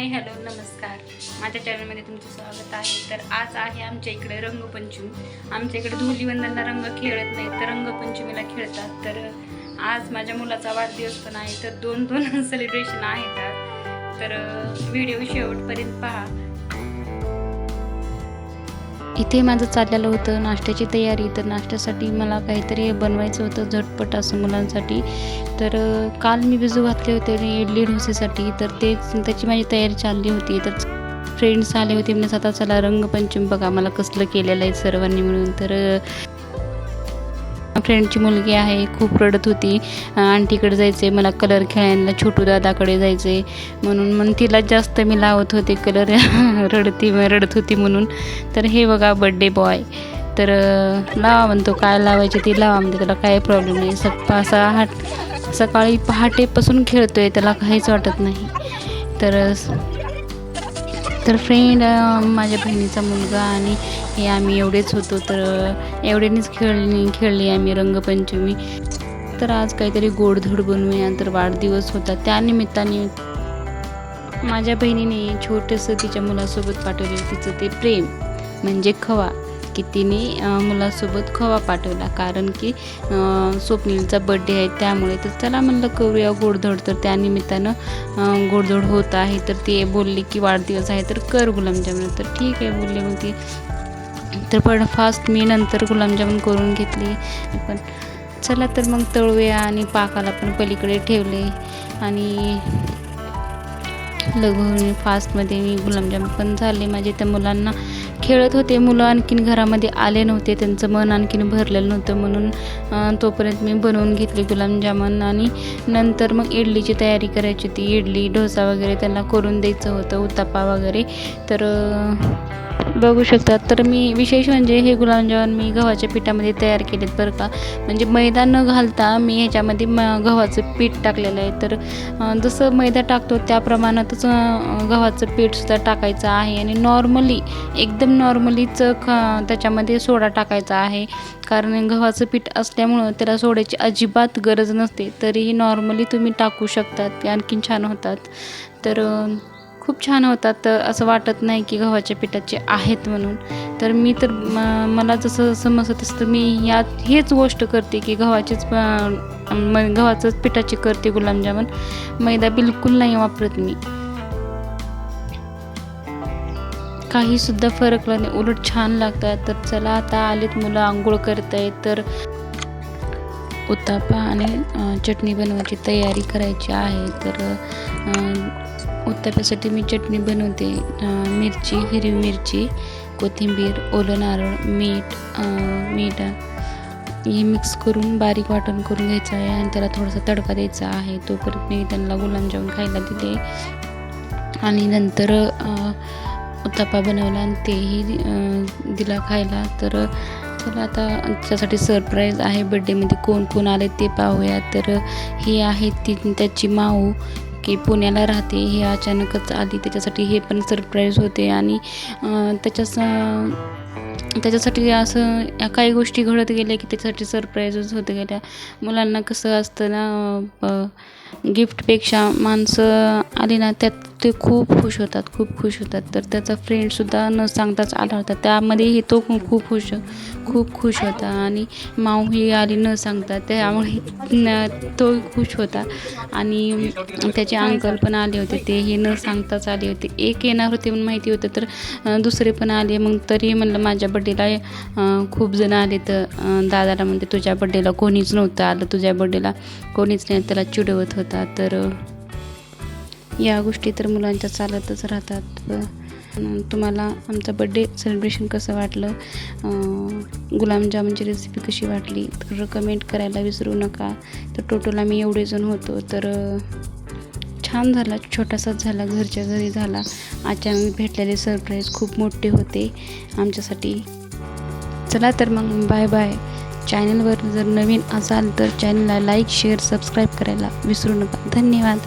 Hi hello नमस्कार. माझ्या चॅनलमध्ये तुमचं स्वागत आहे. तर आज आहे आमच्या इकडे रंगपंचमी. आमच्या इकडे धुलीवंदनला रंग खेळत नाही तर रंगपंचमीला खेळतात. तर आज माझ्या मुलाचा वाढदिवस पण आहे तर दोन दोन सेलिब्रेशन आहेत आज. तर व्हिडिओ शेवटपर्यंत पहा. इथे माझं चाललेलं होतं नाश्त्याची तयारी. तर नाश्त्यासाठी मला काहीतरी बनवायचं होतं झटपट असं मुलांसाठी. तर काल मी भिजू घातले होते इडली डोसेसाठी. तर ते त्याची माझी तयारी चालली होती. तर फ्रेंड्स आले होते म्हणजे आता चला रंगपंचमी बघा मला कसलं केलेलं आहे सर्वांनी मिळून. तर फ्रेंडची मुलगी आहे खूप रडत होती. आंटीकडे जायचे मला कलर खेळायला छोटू दादाकडे जायचे. म्हणून मग तिला जास्त मी लावत होते कलर रडती रडत होती म्हणून. तर हे बघा बड्डे बॉय तर लावा म्हणतो काय लावायचे ते लावा म्हणते त्याला काय प्रॉब्लेम नाही. सप्पा असा सकाळी पहाटेपासून खेळतोय त्याला काहीच वाटत नाही. तर तर फ्रेंड माझ्या बहिणीचा मुलगा आणि हे आम्ही एवढेच होतो. तर एवढ्यानेच खेळली खेळली आम्ही रंगपंचमी. तर आज काहीतरी गोडधोड बनवूया. तर वाढदिवस होता. त्यानिमित्ताने माझ्या बहिणीने छोटंसं तिच्या मुलासोबत पाठवले तिचं ते प्रेम म्हणजे खवा. की तिने मुलासोबत खवा पाठवला. कारण की स्वप्नीलचा बड्डे आहे त्यामुळे तर त्याला म्हणलं करूया गोडधोड. तर त्यानिमित्तानं गोडधोड होत आहे. तर ते बोलली की वाढदिवस आहे तर कर गुलाबजामुन तर ठीक आहे बोलले मग ती. तर पण फास्ट मी नंतर गुलाबजामुन करून घेतली. पण चला तर मग तळूया आणि पाकाला पण पलीकडे ठेवले. आणि लघु फास्टमध्ये मी गुलाबजाम पण झाले. माझे त्या मुलांना खेळत होते. मुलं आणखीन घरामध्ये आले नव्हते. त्यांचं मन आणखीन भरलेलं नव्हतं. म्हणून तोपर्यंत मी बनवून घेतले गुलाबजामुन आणि नंतर मग इडलीची तयारी करायची होती. इडली डोसा वगैरे त्यांना करून द्यायचं होतं. उत्तापा वगैरे. तर बघू शकतात. तर मी विशेष म्हणजे हे गुलाबजामुन मी गव्हाच्या पिठामध्ये तयार केलेत बरं का. म्हणजे मैदा न घालता मी ह्याच्यामध्ये म गव्हाचं पीठ टाकलेलं आहे. तर जसं मैदा टाकतो त्या प्रमाणातच गव्हाचं पीठसुद्धा टाकायचं आहे. आणि नॉर्मली एकदम नॉर्मलीच ख त्याच्यामध्ये सोडा टाकायचा आहे. कारण गव्हाचं पीठ असल्यामुळं त्याला सोड्याची अजिबात गरज नसते. तरीही नॉर्मली तुम्ही टाकू शकतात. ते आणखीन छान होतात. तर खूप छान होतात. तर असं वाटत नाही की गव्हाच्या पिठाचे आहेत म्हणून. तर मी तर मला जसं समजत असतं मी या हेच गोष्ट करते की गव्हाचीच गव्हाचंच पिठाची करते गुलाबजामुन. मैदा बिलकुल नाही वापरत मी. काहीसुद्धा फरक नाही. उलट छान लागतात. तर चला आता आलेत मुलं आंघोळ करत आहेत तर उत्तापा आणि चटणी बनवायची तयारी करायची आहे. तर अं, मी चटणी बनवते मिरची हिरवी मिरची कोथिंबीर ओलं नारळ मीठ मीठ हे मिक्स करून बारीक वाटण करून घ्यायचं आहे आणि त्याला थोडासा तडका द्यायचा आहे. तो परत मी त्यांना गुलाबजामुन खायला दिले आणि नंतर अं, उत्तापा बनवला आणि तेही दिला खायला. तर चला आता त्याच्यासाठी सरप्राईज आहे बड्डेमध्ये कोण कोण आले ते पाहूया. तर ही आहे ती त्याची माऊ. की पुण्याला राहते हे अचानकच आली त्याच्यासाठी हे पण सरप्राईज होते आणि अं, त्याच्यास त्याच्यासाठी असं काही गोष्टी घडत गेल्या की त्याच्यासाठी सरप्राईजच होत गेल्या. मुलांना कसं असतं ना गिफ्टपेक्षा माणसं आली ना त्यात ते खूप खुश होतात खूप खुश होतात. तर त्याचा फ्रेंडसुद्धा न सांगताच आला होता. त्यामध्येही तो खूप खूप खुश खूप खुश होता. आणि माऊही आली न सांगता त्यामुळे तो खुश होता. आणि त्याचे अंकल पण आले होते तेही न सांगताच आले होते. एक येणार होते म्हणून माहिती होतं तर दुसरे पण आले. मग तरी म्हणलं माझ्या बड्डेला खूप जण आले तर दादाला म्हणते तुझ्या बड्डेला कोणीच नव्हतं आलं तुझ्या बड्डेला कोणीच नाही त्याला चिडवत होता. तर या गोष्टी तर मुलांच्या चालतच राहतात. तुम्हाला आमचा बड्डे सेलिब्रेशन कसं वाटलं? अं, गुलाबजामुनची रेसिपी कशी वाटली? तर कमेंट करायला विसरू नका. तर टोटल आम्ही एवढे जण होतो तर छान झाला छोटासाच झाला घरच्या घरी झाला. अचानक भेटलेले सरप्राईज खूप मोठे होते. आमच्यासाठी चला तर मग बाय बाय चॅनलवर जर नवीन असाल तर चॅनलला लाईक शेअर सबस्क्राईब करायला विसरू नका. धन्यवाद.